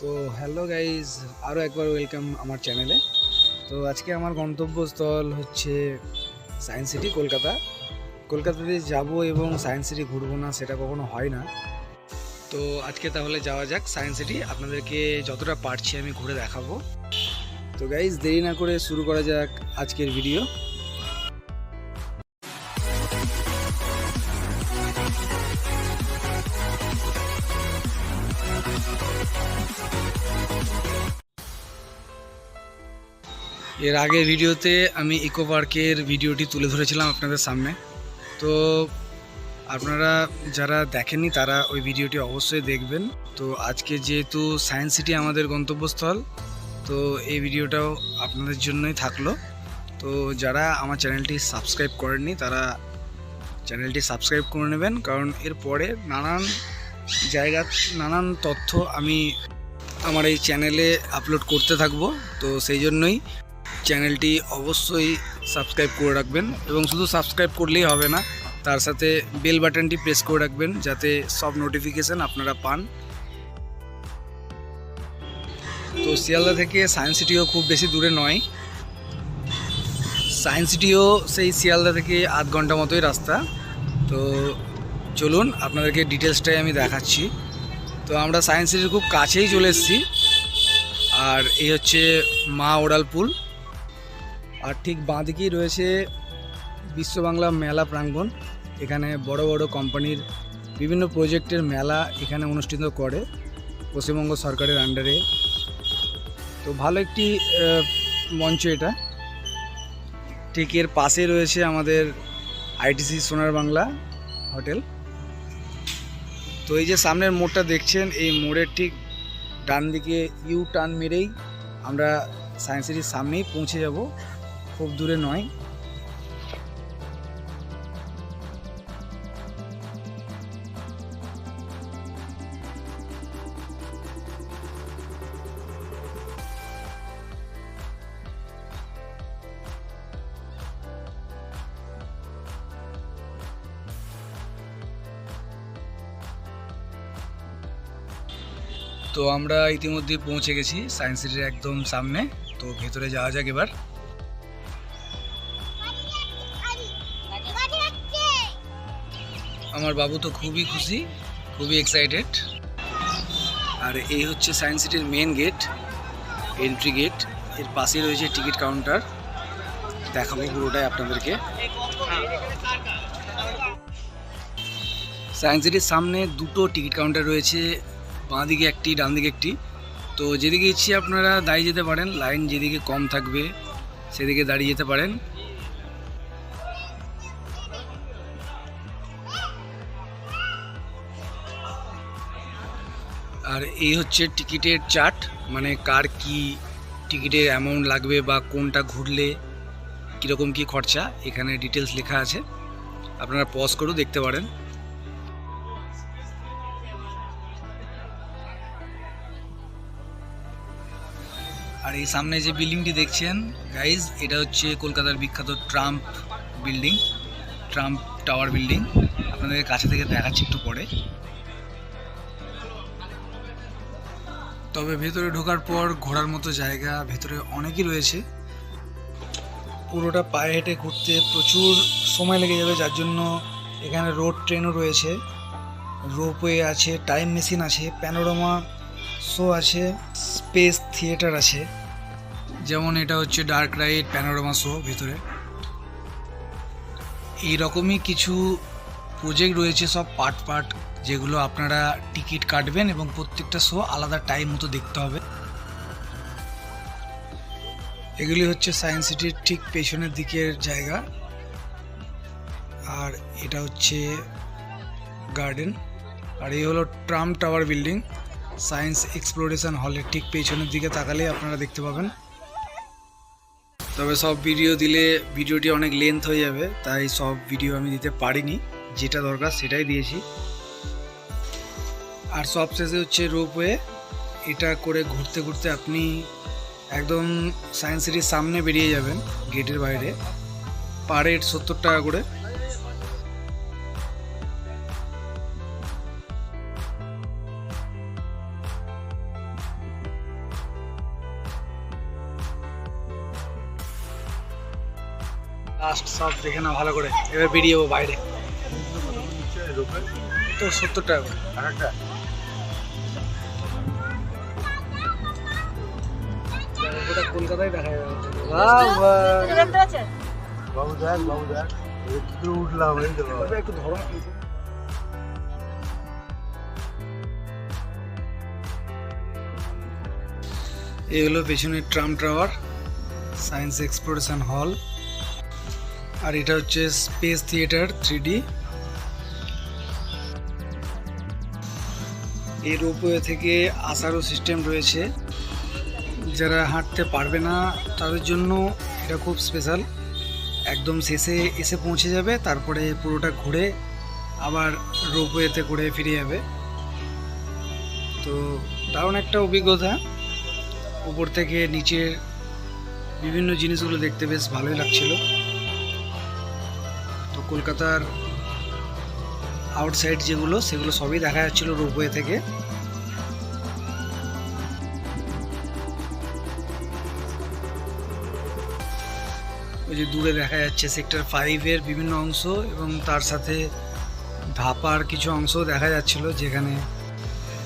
তো hello guys আরও একবার ওয়েলকাম আমার চ্যানেলে তো আজকে আমার গন্তব্যস্থল হচ্ছে সায়েন্স সিটি কলকাতা। কলকাতাতে যাব এবং সায়েন্স সিটি ঘুরবো না, সেটা কখনো হয় না। তো আজকে তাহলে যাওয়া যাক সায়েন্স সিটি আপনাদেরকে যতটা পারছি আমি ঘুরে দেখাবো। তো গাইজ দেরি না করে শুরু করা যাক আজকের ভিডিও এর আগে ভিডিওতে আমি ইকো পার্কের ভিডিওটি তুলে ধরেছিলাম আপনাদের সামনে। তো আপনারা যারা দেখেননি, তারা ওই ভিডিওটি অবশ্যই দেখবেন। তো আজকে যেহেতু সায়েন্স সিটি আমাদের গন্তব্যস্থল, তো এই ভিডিওটাও আপনাদের জন্যই থাকল। তো যারা আমার চ্যানেলটি সাবস্ক্রাইব করেননি, তারা চ্যানেলটি সাবস্ক্রাইব করে নেবেন, কারণ এরপরে নানান জায়গা, নানান তথ্য আমি আমার এই চ্যানেলে আপলোড করতে থাকব। তো সেই জন্যই চ্যানেলটি অবশ্যই সাবস্ক্রাইব করে রাখবেন এবং শুধু সাবস্ক্রাইব করলেই হবে না, তার সাথে বেল বাটনটি প্রেস করে রাখবেন যাতে সব নোটিফিকেশান আপনারা পান। তো শিয়ালদা থেকে সায়েন্স সিটিও খুব বেশি দূরে নয়। সায়েন্স সিটিও সেই শিয়ালদা থেকে আধ ঘণ্টা মতোই রাস্তা। তো চলুন আপনাদেরকে ডিটেলসটাই আমি দেখাচ্ছি। তো আমরা সায়েন্স সিটির খুব কাছেই চলে এসেছি। আর এই হচ্ছে মা ওড়াল পুল। আর ঠিক বাঁ দিকেই রয়েছে বিশ্ব বাংলা মেলা প্রাঙ্গণ। এখানে বড় বড় কোম্পানির বিভিন্ন প্রজেক্টের মেলা এখানে অনুষ্ঠিত করে পশ্চিমবঙ্গ সরকারের আন্ডারে তো ভালো একটি মঞ্চ এটা। ঠিক এর পাশে রয়েছে আমাদের আইটিসি সোনার বাংলা হোটেল। তো এই যে সামনের মোড়টা দেখছেন, এই মোড়ের ঠিক ডান দিকে ইউ টার্ন মেরেই আমরা সায়েন্স সিটির সামনেই পৌঁছে যাব। খুব দূরে নয়। তো আমরা ইতিমধ্যে পৌঁছে গেছি সায়েন্স সিটির একদম সামনে। তো ভেতরে যাওয়া যাক এবার। আমার বাবু তো খুবই খুশি, খুবই এক্সাইটেড আর এই হচ্ছে সায়েন্স সিটির মেন গেট এন্ট্রি গেটের পাশেই রয়েছে টিকিট কাউন্টার দেখাবো পুরোটাই আপনাদেরকে। সায়েন্স সিটির সামনে দুটো টিকিট কাউন্টার রয়েছে বাঁ দিকে একটি ডান দিকে একটি। তো যেদিকে ইচ্ছে আপনারা দাঁড়িয়ে যেতে পারেন লাইন যেদিকে কম থাকবে, সেদিকে দাঁড়িয়ে যেতে পারেন। আর এই হচ্ছে টিকিটের চার্ট মানে কার কি টিকিটের অ্যামাউন্ট লাগবে বা কোনটা ঘুরলে, কীরকম কি খরচা, এখানে ডিটেলস লেখা আছে। আপনারা পজ করেও দেখতে পারেন। আর এই সামনে যে বিল্ডিংটি দেখছেন গাইজ এটা হচ্ছে কলকাতার বিখ্যাত Trump building Trump tower building আপনাদের কাছে থেকে দেখাচ্ছি একটু পরে। তবে ভেতরে ঢোকার পর ঘোরার মতো জায়গা ভেতরে অনেকই রয়েছে। পুরোটা পায়ে হেঁটে ঘুরতে প্রচুর সময় লেগে যাবে, যার জন্য এখানে রোড ট্রেনও রয়েছে। রোপওয়ে আছে, টাইম মেশিন আছে, প্যানোরামা শো আছে, স্পেস থিয়েটার আছে। যেমন এটা হচ্ছে ডার্ক রাইড প্যানোরামা শো ভিতরে। এই রকমই কিছু প্রজেক্ট রয়েছে, সব পার্ট পার্ট যেগুলো আপনারা টিকিট কাটবেন এবং প্রত্যেকটা শো আলাদা টাইম মতো দেখতে হবে। এগুলি হচ্ছে সায়েন্স সিটির ঠিক পেছনের দিকের জায়গা। আর এটা হচ্ছে গার্ডেন আর এই হলো Trump tower building science exploration হলের ঠিক পেছনের দিকে তাকালে আপনারা দেখতে পাবেন। তবে সব ভিডিও দিলে ভিডিওটি অনেক লেন্থ হয়ে যাবে, তাই সব ভিডিও আমি দিতে পারিনি। যেটা দরকার সেটাই দিয়েছি। আর সবশেষে হচ্ছে রোপওয়ে এটা করে ঘুরতে ঘুরতে আপনি একদম সায়েন্স সিটির সামনে বেরিয়ে যাবেন গেটের বাইরে পার হেড সত্তর টাকা করে। লাস্ট সব দেখে না ভালো করে, এবার বেরিয়ে যাব বাইরে। তো সত্তর টাকা করে ওটা কলকাতায় দেখা যাবে। দেখতে বাবু দেখ বাবু দেখ। এই উঠলাম এই একটু ধরো এই হলো পেছনের ট্রাম টাওয়ার সায়েন্স এক্সপ্লোরেশন হল। আর এটা হচ্ছে স্পেস থিয়েটার থ্রি এই রোপওয়ে থেকে আসারও সিস্টেম রয়েছে। যারা হাঁটতে পারবে না, তাদের জন্য এটা খুব স্পেশাল একদম শেষে এসে পৌঁছে যাবে, তারপরে পুরোটা ঘুরে আবার রোপওয়েতে করে ফিরে যাবে। তো দারুণ একটা অভিজ্ঞতা। উপর থেকে নিচের বিভিন্ন জিনিসগুলো দেখতে বেশ ভালোই লাগছিল। তো কলকাতার আউটসাইড যেগুলো, সেগুলো সবই দেখা যাচ্ছিল রোপওয়ে থেকে। ওই যে দূরে দেখা যাচ্ছে সেক্টর ফাইভের বিভিন্ন অংশ এবং তার সাথে ধাপার কিছু অংশও দেখা যাচ্ছিল যেখানে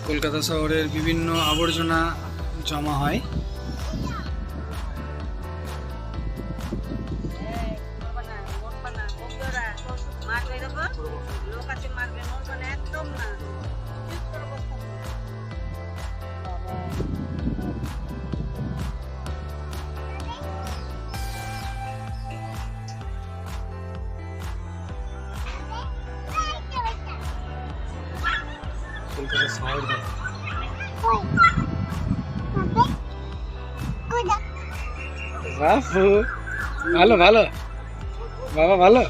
কলকাতা শহরের বিভিন্ন আবর্জনা জমা হয়। কলকাতা শহর দেখো। বাবু ভালো ভালো বাবা ভালো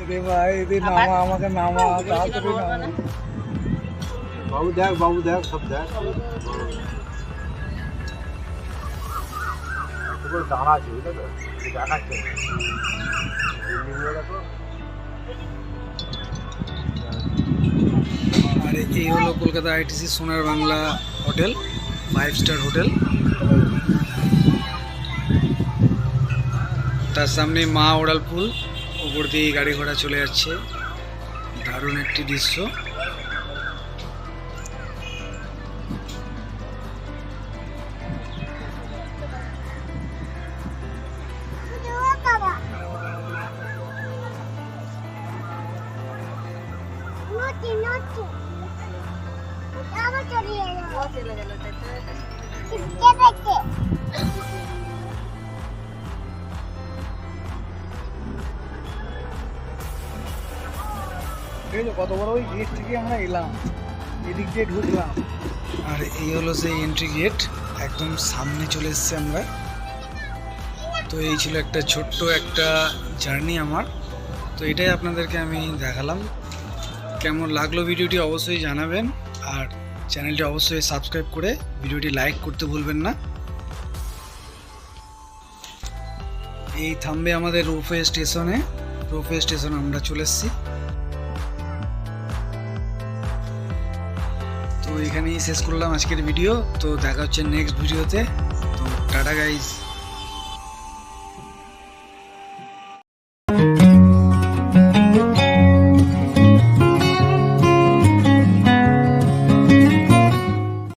এরে ভাই এদের নামা আমাকে নামা তাড়াতাড়ি নামা বাবু দেখ বাবু দেখ সব দেখ একটু করে দাঁড়া আর এই হলো Kolkata ITC Sonar Bangla hotel five star hotel. তার সামনে মা ওড়াল পুল উপর দিয়ে গাড়ি ঘোড়া চলে যাচ্ছে। দারুণ একটি দৃশ্য। চলে কত বড় ওই গেট থেকে আমরা এলাম, এদিক দিয়ে ঢুকলাম। আর এই হলো সেই এন্ট্রি গেট একদম সামনে চলে এসেছি আমরা। তো এই ছিল একটা ছোট্ট একটা জার্নি আমার। তো এটাই আপনাদেরকে আমি দেখালাম। কেমন লাগল ভিডিওটি অবশ্যই জানাবেন। আর চ্যানেলটি অবশ্যই সাবস্ক্রাইব করে ভিডিওটি লাইক করতে ভুলবেন না। এই থামবে আমাদের রোপওয়ে স্টেশনে। রোপওয়ে স্টেশনে আমরা চলে এসেছি। তো এখানেই শেষ করলাম আজকের ভিডিও। তো দেখা হচ্ছে নেক্সট ভিডিওতে। তো টাটা গাইজ